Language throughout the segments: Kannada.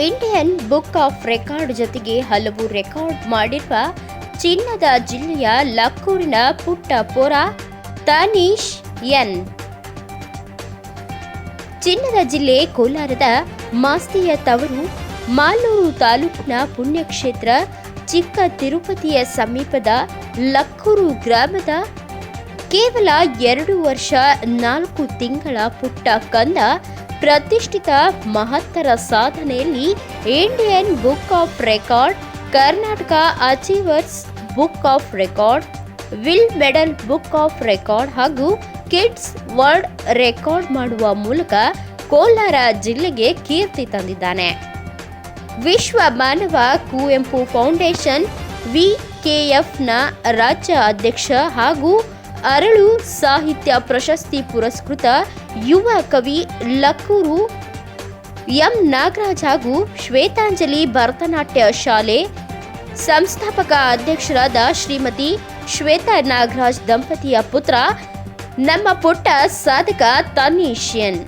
ಇಂಡಿಯನ್ ಬುಕ್ ಆಫ್ ರೆಕಾರ್ಡ್ ಜೊತೆಗೆ ಹಲವು ರೆಕಾರ್ಡ್ ಮಾಡಿರುವ ಚಿನ್ನದ ಜಿಲ್ಲೆಯ ಲಕ್ಕೂರಿನ ಪುಟ್ಟ ಪೋರ ತಾನೀಶ್ ಎನ್. ಚಿನ್ನದ ಜಿಲ್ಲೆ ಕೋಲಾರದ ಮಾಸ್ತಿಯ ತವರು ಮಾಲೂರು ತಾಲೂಕಿನ ಪುಣ್ಯಕ್ಷೇತ್ರ ಚಿಕ್ಕ ತಿರುಪತಿಯ ಸಮೀಪದ ಲಕ್ಕೂರು ಗ್ರಾಮದ ಕೇವಲ ಎರಡು ವರ್ಷ ನಾಲ್ಕು ತಿಂಗಳ ಪುಟ್ಟ ಕಂದ ಪ್ರತಿಷ್ಠಿತ ಮಹತ್ತರ ಸಾಧನೆಯಲ್ಲಿ Indian book of record, Karnataka achievers book of record, will medal book of record ಹಾಗೂ ಕಿಡ್ಸ್ ವರ್ಲ್ಡ್ ರೆಕಾರ್ಡ್ ಮಾಡುವ ಮೂಲಕ ಕೋಲಾರ ಜಿಲ್ಲೆಗೆ ಕೀರ್ತಿ ತಂದಿದ್ದಾನೆ. ವಿಶ್ವ ಮಾನವ ಕುವೆಂಪು ಫೌಂಡೇಶನ್, ವಿಕೆಎಫ್ನ ರಾಜ್ಯ ಅಧ್ಯಕ್ಷ ಹಾಗೂ ಅರಳು ಸಾಹಿತ್ಯ ಪ್ರಶಸ್ತಿ ಪುರಸ್ಕೃತ ಯುವ ಕವಿ ಲಕ್ಕೂರು ಎಂ. ನಾಗರಾಜ್ ಹಾಗೂ ಶ್ವೇತಾಂಜಲಿ ಭರತನಾಟ್ಯ ಶಾಲೆ ಸಂಸ್ಥಾಪಕ ಅಧ್ಯಕ್ಷರಾದ ಶ್ರೀಮತಿ ಶ್ವೇತಾ ನಾಗರಾಜ್ ದಂಪತಿಯ ಪುತ್ರ ನಮ್ಮ ಪುಟ್ಟ ಸಾಧಕ ತನೀಶ್ ಎನ್.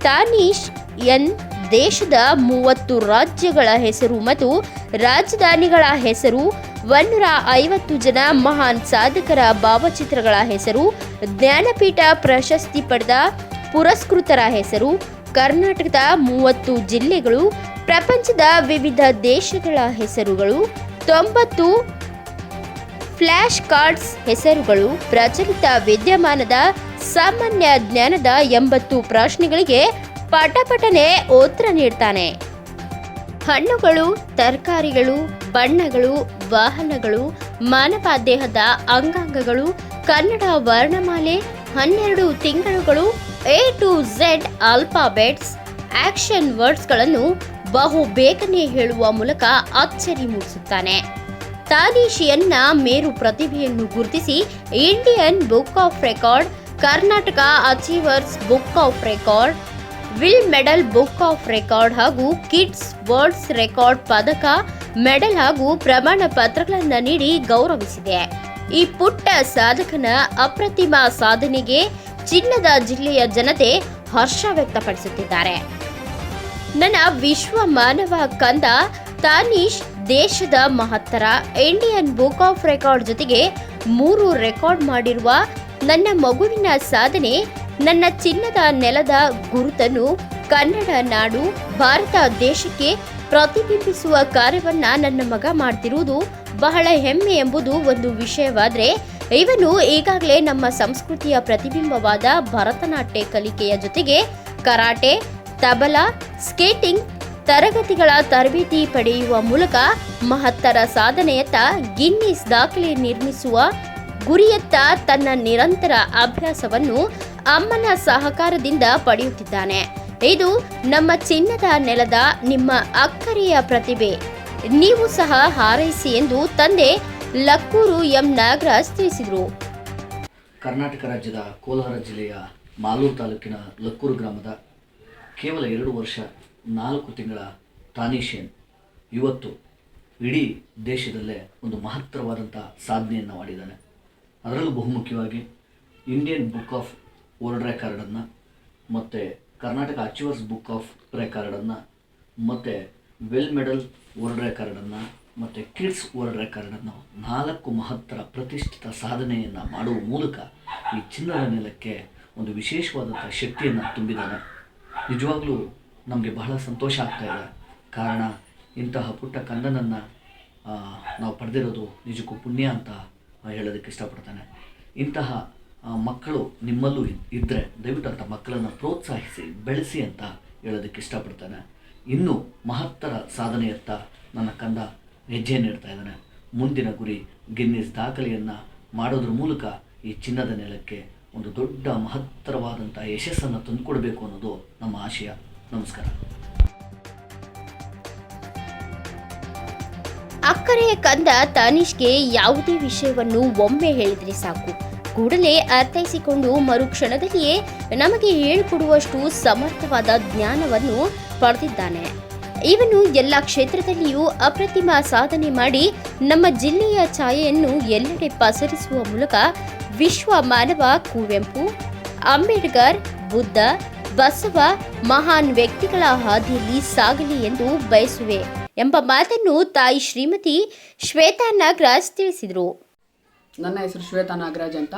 ತಾನೀಶ್ ಎನ್ ದೇಶದ ಮೂವತ್ತು ರಾಜ್ಯಗಳ ಹೆಸರು ಮತ್ತು ರಾಜಧಾನಿಗಳ ಹೆಸರು ಒನ್ನೂರ ಐವತ್ತು ಜನ ಮಹಾನ್ ಸಾಧಕರ ಭಾವಚಿತ್ರಗಳ ಹೆಸರು, ಜ್ಞಾನಪೀಠ ಪ್ರಶಸ್ತಿ ಪಡೆದ ಪುರಸ್ಕೃತರ ಹೆಸರು, ಕರ್ನಾಟಕದ ಮೂವತ್ತು ಜಿಲ್ಲೆಗಳು, ಪ್ರಪಂಚದ ವಿವಿಧ ದೇಶಗಳ ಹೆಸರುಗಳು, ತೊಂಬತ್ತು ಫ್ಲ್ಯಾಶ್ ಕಾರ್ಡ್ಸ್ ಹೆಸರುಗಳು, ಪ್ರಚಲಿತ ವಿದ್ಯಮಾನದ ಸಾಮಾನ್ಯ ಜ್ಞಾನದ ಎಂಬತ್ತು ಪ್ರಶ್ನೆಗಳಿಗೆ ಪಟಪಟನೆ ಉತ್ತರ ನೀಡ್ತಾನೆ. ಹಣ್ಣುಗಳು, ತರಕಾರಿಗಳು, ಬಣ್ಣಗಳು ವಾಹನಗಳು, ಮಾನವ ದೇಹದ ಅಂಗಾಂಗಗಳು, ಕನ್ನಡ ವರ್ಣಮಾಲೆ, ಹನ್ನೆರಡು ತಿಂಗಳುಗಳು A to Z alphabets action ವರ್ಡ್ಸ್ಗಳನ್ನು ಬಹು ಬೇಗನೆ ಹೇಳುವ ಮೂಲಕ ಅಚ್ಚರಿ ಮೂಡಿಸುತ್ತಾನೆ. ತಾನೀಶಿಯನ್ನ ಮೇರು ಪ್ರತಿಭೆಯನ್ನು ಗುರುತಿಸಿ Indian book of record Karnataka achievers book of record will medal book of record ಹಾಗೂ ಕಿಡ್ಸ್ ವರ್ಡ್ಸ್ ರೆಕಾರ್ಡ್ ಪದಕ ಮೆಡಲ್ ಹಾಗೂ ಪ್ರಮಾಣ ಪತ್ರಗಳನ್ನು ನೀಡಿ ಗೌರವಿಸಿದೆ. ಈ ಪುಟ್ಟ ಸಾಧಕನ ಅಪ್ರತಿಮ ಸಾಧನೆಗೆ ಚಿನ್ನದ ಜಿಲ್ಲೆಯ ಜನತೆ ಹರ್ಷ ವ್ಯಕ್ತಪಡಿಸುತ್ತಿದ್ದಾರೆ. ನನ್ನ ವಿಶ್ವ ಮಾನವ ಕಂದ ತಾನೀಶ್ ದೇಶದ ಮಹತ್ತರ ಇಂಡಿಯನ್ ಬುಕ್ ಆಫ್ ರೆಕಾರ್ಡ್ ಜೊತೆಗೆ ಮೂರು ರೆಕಾರ್ಡ್ ಮಾಡಿರುವ ನನ್ನ ಮಗುವಿನ ಸಾಧನೆ ನನ್ನ ಚಿನ್ನದ ನೆಲದ ಗುರುತನ್ನು ಕನ್ನಡ ನಾಡು, ಭಾರತ ದೇಶಕ್ಕೆ ಪ್ರತಿಬಿಂಬಿಸುವ ಕಾರ್ಯವನ್ನ ನನ್ನ ಮಗ ಮಾಡ್ತಿರುವುದು ಬಹಳ ಹೆಮ್ಮೆ ಎಂಬುದು ಒಂದು ವಿಷಯವಾದ್ರೆ, ಇವನು ಈಗಾಗಲೇ ನಮ್ಮ ಸಂಸ್ಕೃತಿಯ ಪ್ರತಿಬಿಂಬವಾದ ಭರತನಾಟ್ಯ ಕಲಿಕೆಯ ಜೊತೆಗೆ ಕರಾಟೆ, ತಬಲಾ, ಸ್ಕೇಟಿಂಗ್, ತರಗತಿಗಳ ತರಬೇತಿ ಪಡೆಯುವ ಮೂಲಕ ಮಹತ್ತರ ಸಾಧನೆಯತ್ತ ಗಿನ್ನಿಸ್ ದಾಖಲೆ ನಿರ್ಮಿಸುವ ಗುರಿಯತ್ತ ತನ್ನ ನಿರಂತರ ಅಭ್ಯಾಸವನ್ನು ಅಮ್ಮನ ಸಹಕಾರದಿಂದ ಪಡೆಯುತ್ತಿದ್ದಾನೆ. ಇದು ನಮ್ಮ ಚಿನ್ನದ ನೆಲದ ನಿಮ್ಮ ಅಕ್ಕರೆಯ ಪ್ರತಿಭೆ. ನೀವು ಸಹ ಹಾರೈಸಿ ಎಂದು ತಂದೆ ಲಕ್ಕೂರು ಎಂ. ನಾಗರಾಜ್ ತಿಳಿಸಿದರು. ಕರ್ನಾಟಕ ರಾಜ್ಯದ ಕೋಲಾರ ಜಿಲ್ಲೆಯ ಮಾಲೂರು ತಾಲೂಕಿನ ಲಕ್ಕೂರು ಗ್ರಾಮದ ಕೇವಲ ಎರಡು ವರ್ಷ, ನಾಲ್ಕು ತಿಂಗಳ ತಾನೀಶೇನ್ ಇವತ್ತು ಇಡೀ ದೇಶದಲ್ಲೇ ಒಂದು ಮಹತ್ತರವಾದಂಥ ಸಾಧನೆಯನ್ನು ಮಾಡಿದ್ದಾನೆ. ಅದರಲ್ಲೂ ಬಹುಮುಖ್ಯವಾಗಿ ಇಂಡಿಯನ್ ಬುಕ್ ಆಫ್ ವರ್ಲ್ಡ್ ರೆಕಾರ್ಡನ್ನು ಮತ್ತು ಕರ್ನಾಟಕ ಅಚೀವರ್ಸ್ ಬುಕ್ ಆಫ್ ರೆಕಾರ್ಡನ್ನು ಮತ್ತು ವೆಲ್ ಮೆಡಲ್ ವರ್ಲ್ಡ್ ರೆಕಾರ್ಡನ್ನು ಮತ್ತು ಕಿಡ್ಸ್ ವರ್ಲ್ಡ್ ರೆಕಾರ್ಡನ್ನು ನಾಲ್ಕು ಮಹತ್ತರ ಪ್ರತಿಷ್ಠಿತ ಸಾಧನೆಯನ್ನು ಮಾಡುವ ಮೂಲಕ ಈ ಚಿನ್ನದ ನೆಲಕ್ಕೆ ಒಂದು ವಿಶೇಷವಾದಂಥ ಶಕ್ತಿಯನ್ನು ತುಂಬಿದ್ದಾನೆ. ನಿಜವಾಗಲೂ ನಮಗೆ ಬಹಳ ಸಂತೋಷ ಆಗ್ತಾ ಇದೆ. ಕಾರಣ ಇಂತಹ ಪುಟ್ಟ ಕಂದನನ್ನು ನಾವು ಪಡೆದಿರೋದು ನಿಜಕ್ಕೂ ಪುಣ್ಯ ಅಂತ ಹೇಳೋದಕ್ಕೆ ಇಷ್ಟಪಡ್ತಾನೆ. ಇಂತಹ ಮಕ್ಕಳು ನಿಮ್ಮಲ್ಲೂ ಇದ್ದರೆ ದಯವಿಟ್ಟು ಅಂಥ ಮಕ್ಕಳನ್ನು ಪ್ರೋತ್ಸಾಹಿಸಿ, ಬೆಳೆಸಿ ಅಂತ ಹೇಳೋದಕ್ಕೆ ಇಷ್ಟಪಡ್ತಾನೆ. ಇನ್ನೂ ಮಹತ್ತರ ಸಾಧನೆಯತ್ತ ನನ್ನ ಕಂದ ಹೆಜ್ಜೆಯನ್ನು ಇಡ್ತಾ ಇದ್ದಾನೆ. ಮುಂದಿನ ಗುರಿ ಗಿನ್ನಿಸ್ ದಾಖಲೆಯನ್ನು ಮಾಡೋದ್ರ ಮೂಲಕ ಈ ಚಿನ್ನದ ನೆಲಕ್ಕೆ ಒಂದು ದೊಡ್ಡ ಮಹತ್ತರವಾದಂಥ ಯಶಸ್ಸನ್ನು ತಂದುಕೊಡಬೇಕು ಅನ್ನೋದು ನಮ್ಮ ಆಶಯ. ನಮಸ್ಕಾರ. ಅಕ್ಕರೆಯ ಕಂದ ತನಿಷ್ಗೆ ಯಾವುದೇ ವಿಷಯವನ್ನು ಒಮ್ಮೆ ಹೇಳಿದ್ರೆ ಸಾಕು. ಕೂಡಲೇ ಅರ್ಥೈಸಿಕೊಂಡು ಮರುಕ್ಷಣದಲ್ಲಿಯೇ ನಮಗೆ ಹೇಳಿಕೊಡುವಷ್ಟು ಸಮರ್ಥವಾದ ಜ್ಞಾನವನ್ನು ಪಡೆದಿದ್ದಾನೆ. ಇವನು ಎಲ್ಲ ಕ್ಷೇತ್ರದಲ್ಲಿಯೂ ಅಪ್ರತಿಮ ಸಾಧನೆ ಮಾಡಿ ನಮ್ಮ ಜಿಲ್ಲೆಯ ಛಾಯೆಯನ್ನು ಎಲ್ಲೆಡೆ ಪಸರಿಸುವ ಮೂಲಕ ವಿಶ್ವ ಮಾನವ ಕುವೆಂಪು, ಅಂಬೇಡ್ಕರ್, ಬುದ್ಧ, ಬಸವ ಮಹಾನ್ ವ್ಯಕ್ತಿಗಳ ಹಾದಿಯಲ್ಲಿ ಸಾಗಲಿ ಎಂದು ಬಯಸುವೆ ಎಂಬ ಮಾತನ್ನು ತಾಯಿ ಶ್ರೀಮತಿ ಶ್ವೇತಾ ನಾಗರಾಜ್ ತಿಳಿಸಿದರು. ನನ್ನ ಹೆಸರು ಶ್ವೇತಾ ನಾಗರಾಜ್ ಅಂತ.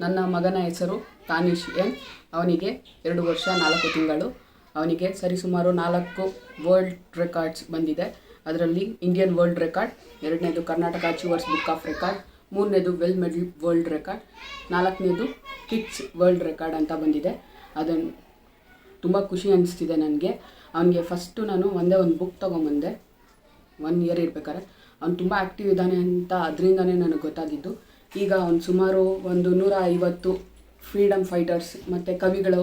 ನನ್ನ ಮಗನ ಹೆಸರು ತಾನಿಶ್ ಎನ್. ಅವನಿಗೆ ಎರಡು ವರ್ಷ ನಾಲ್ಕು ತಿಂಗಳು. ಅವನಿಗೆ ಸರಿಸುಮಾರು ನಾಲ್ಕು ವರ್ಲ್ಡ್ ರೆಕಾರ್ಡ್ಸ್ ಬಂದಿದೆ. ಅದರಲ್ಲಿ ಇಂಡಿಯನ್ ವರ್ಲ್ಡ್ ರೆಕಾರ್ಡ್ ಎರಡನೇದು Karnataka achievers book of record ಮೂರನೇದು ವೆಲ್ ಮೆಡಲ್ ವರ್ಲ್ಡ್ ರೆಕಾರ್ಡ್ ನಾಲ್ಕನೇದು ಕಿಡ್ಸ್ ವರ್ಲ್ಡ್ ರೆಕಾರ್ಡ್ ಅಂತ ಬಂದಿದೆ. ಅದನ್ನು ತುಂಬ ಖುಷಿ ಅನಿಸ್ತಿದೆ ನನಗೆ. ಅವನಿಗೆ ಫಸ್ಟು ನಾನು ಒಂದೇ ಒಂದು ಬುಕ್ ತೊಗೊಂಬಂದೆ. ಒನ್ ಇಯರ್ ಇರ್ಬೇಕಾದ್ರೆ. ಅವ್ನು ತುಂಬ ಆ್ಯಕ್ಟಿವ್ ಇದ್ದಾನೆ ಅಂತ ಅದರಿಂದನೇ ನನಗೆ ಗೊತ್ತಾಗಿದ್ದು. ಈಗ ಒಂದು ಸುಮಾರು ಒಂದು ನೂರ ಐವತ್ತು ಫ್ರೀಡಮ್ ಫೈಟರ್ಸ್ ಮತ್ತು ಕವಿಗಳು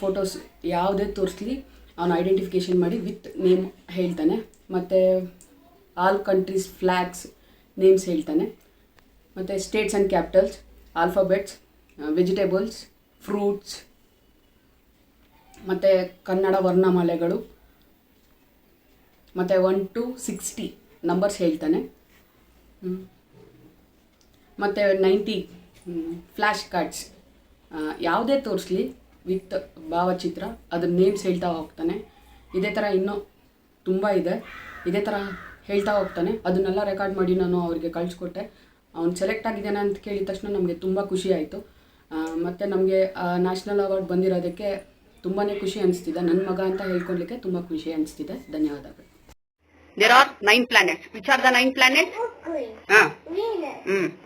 ಫೋಟೋಸ್ ಯಾವುದೇ ತೋರಿಸ್ಲಿ ಅವನು ಐಡೆಂಟಿಫಿಕೇಷನ್ ಮಾಡಿ ವಿತ್ ನೇಮ್ ಹೇಳ್ತಾನೆ. ಮತ್ತು ಆಲ್ ಕಂಟ್ರೀಸ್ ಫ್ಲ್ಯಾಗ್ಸ್ ನೇಮ್ಸ್ ಹೇಳ್ತಾನೆ. ಮತ್ತು states and capitals alphabets vegetables fruits ಮತ್ತು ಕನ್ನಡ ವರ್ಣಮಾಲೆಗಳು, ಮತ್ತು ಒನ್ ಟು ಸಿಕ್ಸ್ಟಿ ನಂಬರ್ಸ್ ಹೇಳ್ತಾನೆ. ಮತ್ತು ನೈಂಟಿ ಫ್ಲ್ಯಾಶ್ ಕಾರ್ಡ್ಸ್. ಯಾವುದೇ ತೋರಿಸ್ಲಿ ವಿತ್ ಭಾವಚಿತ್ರ ಅದ್ರ ನೇಮ್ಸ್ ಹೇಳ್ತಾ ಹೋಗ್ತಾನೆ. ಇದೇ ಥರ ಇನ್ನೂ ತುಂಬ ಇದೆ. ಇದೇ ಥರ ಹೇಳ್ತಾ ಹೋಗ್ತಾನೆ. ಅದನ್ನೆಲ್ಲ ರೆಕಾರ್ಡ್ ಮಾಡಿ ನಾನು ಅವರಿಗೆ ಕಳಿಸ್ಕೊಟ್ಟೆ. ಅವ್ನು ಸೆಲೆಕ್ಟ್ ಆಗಿದ್ದಾನೆ ಅಂತ ಕೇಳಿದ ತಕ್ಷಣ ನಮಗೆ ತುಂಬ ಖುಷಿ ಆಯಿತು. ಮತ್ತು ನಮಗೆ ನ್ಯಾಷನಲ್ ಅವಾರ್ಡ್ ಬಂದಿರೋದಕ್ಕೆ ತುಂಬಾ ಖುಷಿ ಅನಿಸ್ತಿದೆ. ನನ್ನ ಮಗ ಅಂತ ಹೇಳ್ಕೊಳ್ಲಿಕ್ಕೆ ತುಂಬ ಖುಷಿ ಅನಿಸ್ತಿದೆ. ಧನ್ಯವಾದಗಳು. There are nine planets which are the nine planets ಹಾಂ. Ah.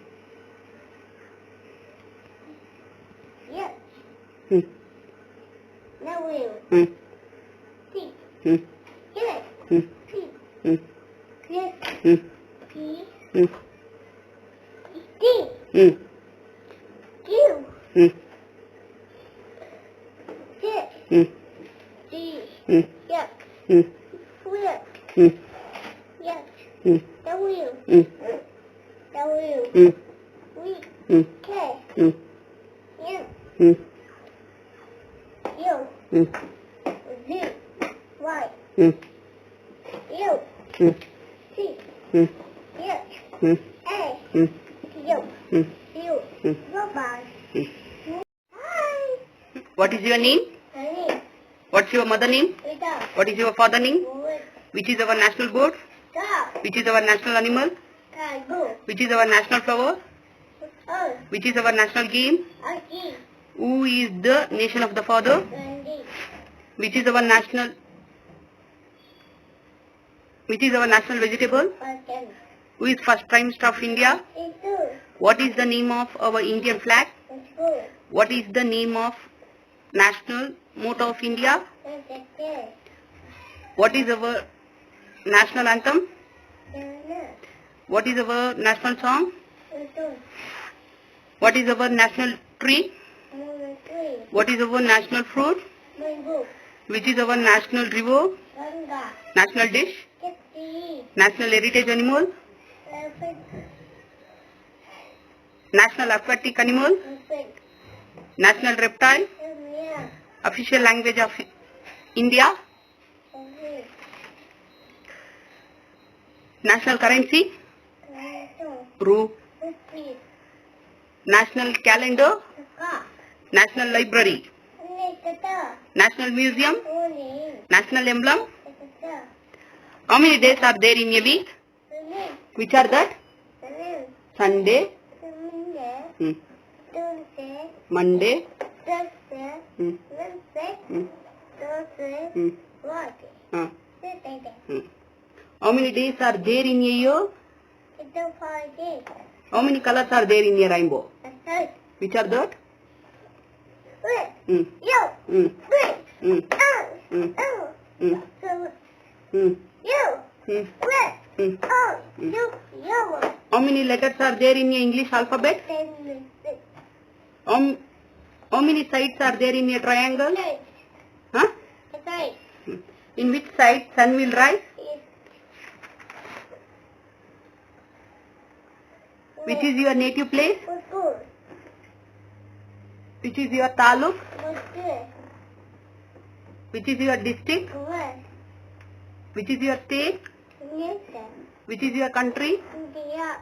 Mm-hmm. Z. Y. Mm. U. Mm. C. Mm. Yes. Mm. A. Mm. What is your name? Honey. What's your mother name? Rita. What is your father name? Wood. Which is our national bird? Stop. Which is our national animal? Cargo. Which is our national flower? Earth. Which is our national game? Aki. Who is the nation of the father? Which is our national which is our national vegetable? Who is first Prime Minister of India? What is the name of our Indian flag? What is the name of national motto of India? What is our national anthem? What is our national song? What is our national tree? What is our national fruit? Which is our national river? Ganga. National dish? Keti. National heritage animal? Elephant. National aquatic animal? Elephant. National reptile? Ilmiah. Official language of India? Ovi. National currency? Rupee. National calendar? National library? National museum? National emblem? How many days are there in a week? Which are that? Sunday, hmm. Monday, hmm, hmm, hmm, hmm. How many days are there in a year? How many colors are there in a rainbow? Which are that? How many letters are there in a English alphabet? How, how many sides are there in a triangle? Huh? In which side sun will rise? Is Which is your native place? Which is your taluk? Which is your district? Which is your state? Which is your country? India.